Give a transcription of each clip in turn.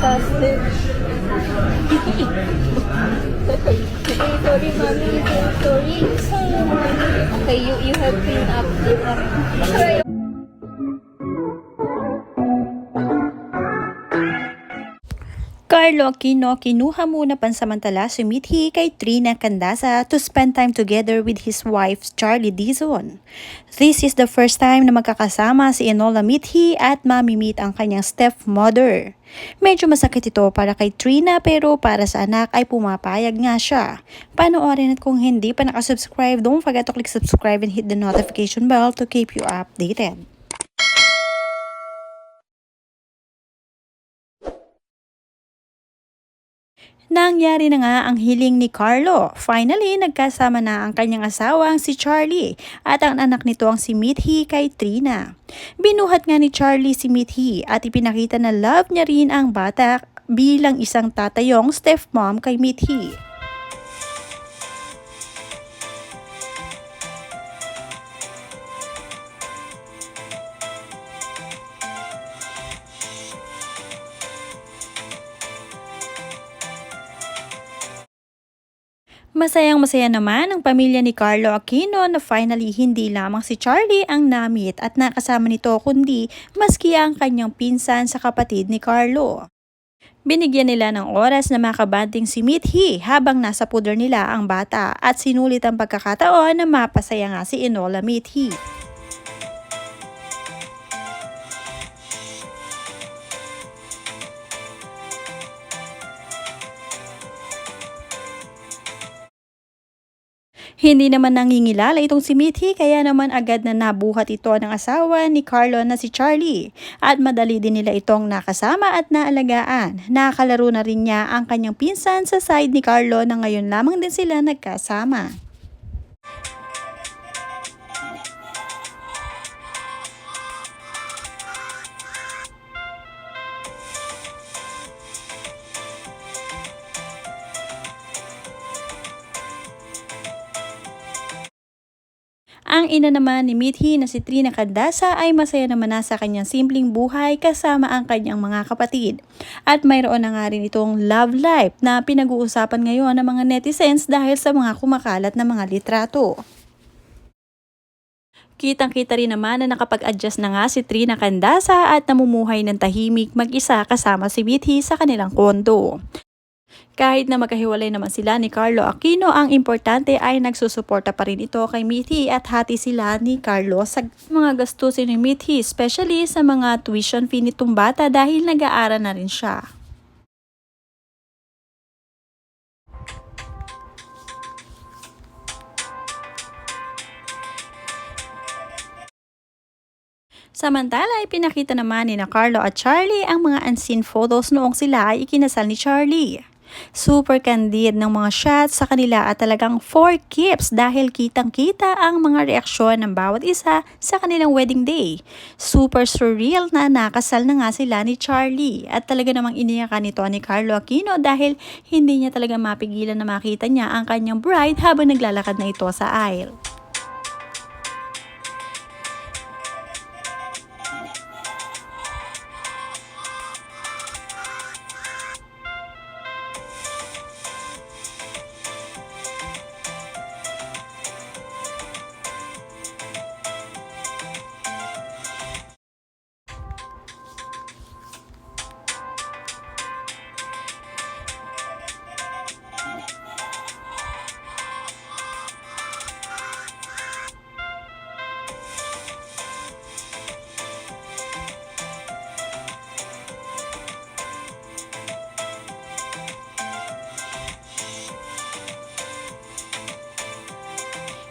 faster. sorry, mommy. Sorry. Okay, you you have been up. up. Sorry. Carlo Aquino kinuha muna pansamantala si Mithi kay Trina Candasa to spend time together with his wife Charlie Dizon. This is the first time na magkakasama si Enola Mithi at mamimit ang kanyang stepmother. Medyo masakit ito para kay Trina pero para sa anak ay pumapayag nga siya. Panoorin at kung hindi pa nakasubscribe, don't forget to click subscribe and hit the notification bell to keep you updated. Nangyari na nga ang hiling ni Carlo. Finally, nagkasama na ang kanyang asawang si Charlie at ang anak nito ang si Mithi kay Trina. Binuhat nga ni Charlie si Mithi at ipinakita na love niya rin ang bata bilang isang tatayong stepmom kay Mithi. Masayang masaya naman ang pamilya ni Carlo Aquino na finally hindi lamang si Charlie ang namit at nakasama nito kundi maski ang kanyang pinsan sa kapatid ni Carlo. Binigyan nila ng oras na makabanding si Mithi habang nasa puder nila ang bata at sinulit ang pagkakataon na mapasaya nga si Enola Mithi. Hindi naman nangingilala itong si Mithi kaya naman agad na nabuhat ito ng asawa ni Carlo na si Charlie at madali din nila itong nakasama at naalagaan. Nakakalaro na rin niya ang kanyang pinsan sa side ni Carlo na ngayon lamang din sila nagkasama. Ang ina naman ni Mithi na si Trina Candasa ay masaya naman na sa kanyang simpleng buhay kasama ang kanyang mga kapatid. At mayroon na nga rin itong love life na pinag-uusapan ngayon ng mga netizens dahil sa mga kumakalat na mga litrato. Kitang-kita rin naman na nakapag-adjust na nga si Trina Candasa at namumuhay ng tahimik mag-isa kasama si Mithi sa kanilang kondo. Kahit na magkahiwalay naman sila ni Carlo Aquino, ang importante ay nagsusuporta pa rin ito kay Mithi at hati sila ni Carlo sa mga gastusin ni Mithi, especially sa mga tuition fee nitong bata dahil nag-aaral na rin siya. Samantala ay pinakita naman ni na Carlo at Charlie ang mga unseen photos noong sila ay ikinasal ni Charlie. Super candid ng mga shots sa kanila at talagang four keeps dahil kitang-kita ang mga reaksyon ng bawat isa sa kanilang wedding day. Super surreal na nakasal na nga sila ni Charlie at talaga namang iniyakan nito ni Carlo Aquino dahil hindi niya talaga mapigilan na makita niya ang kanyang bride habang naglalakad na ito sa aisle.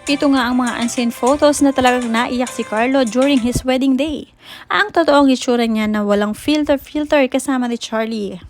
Ito nga ang mga unseen photos na talagang naiyak si Carlo during his wedding day. Ang totoong itsura niya na walang filter-filter kasama ni Charlie.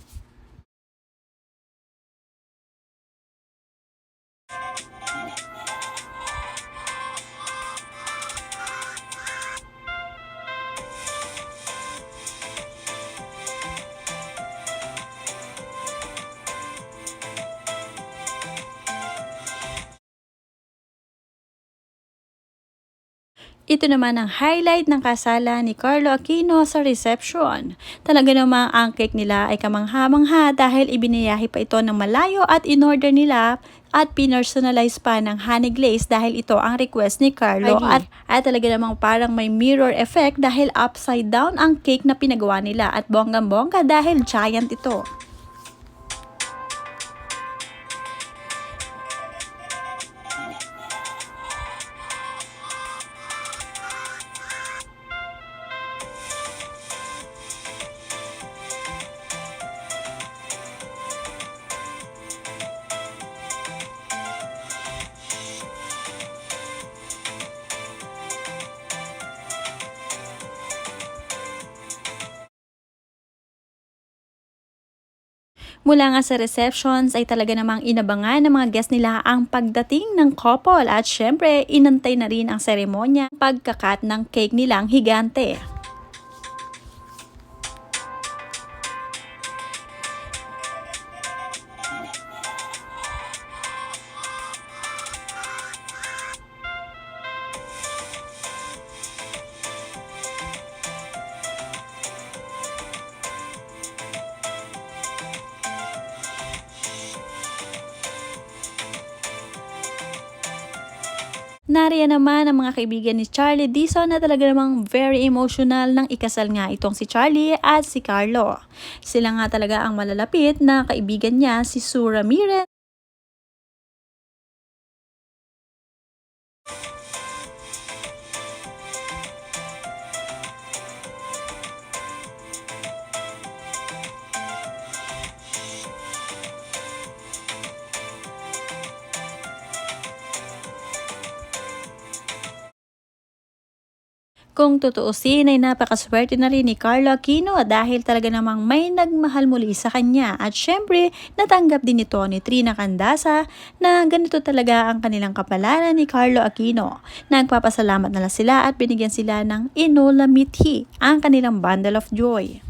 Ito naman ang highlight ng kasalan ni Carlo Aquino sa reception. Talaga namang ang cake nila ay kamangha-mangha dahil ibiniyahi pa ito ng malayo at inorder nila at pinersonalize pa ng honey glaze dahil ito ang request ni Carlo at, at talaga namang parang may mirror effect dahil upside down ang cake na pinagawa nila at bonggang-bongga dahil giant ito. Mula nga sa receptions ay talaga namang inabangan ng mga guests nila ang pagdating ng couple at syempre inantay na rin ang seremonya pagkakat ng cake nilang higante. Nariyan naman ang mga kaibigan ni Charlie Dizon na talaga namang very emotional nang ikasal nga itong si Charlie at si Carlo. Sila nga talaga ang malalapit na kaibigan niya si Sue Ramirez Kung tutuusin ay napakaswerte na rin ni Carlo Aquino dahil talaga namang may nagmahal muli sa kanya at syempre natanggap din ito ni Trina Candasa na ganito talaga ang kanilang kapalaran ni Carlo Aquino. Nagpapasalamat na lang sila at binigyan sila ng inulamithi ang kanilang bundle of joy.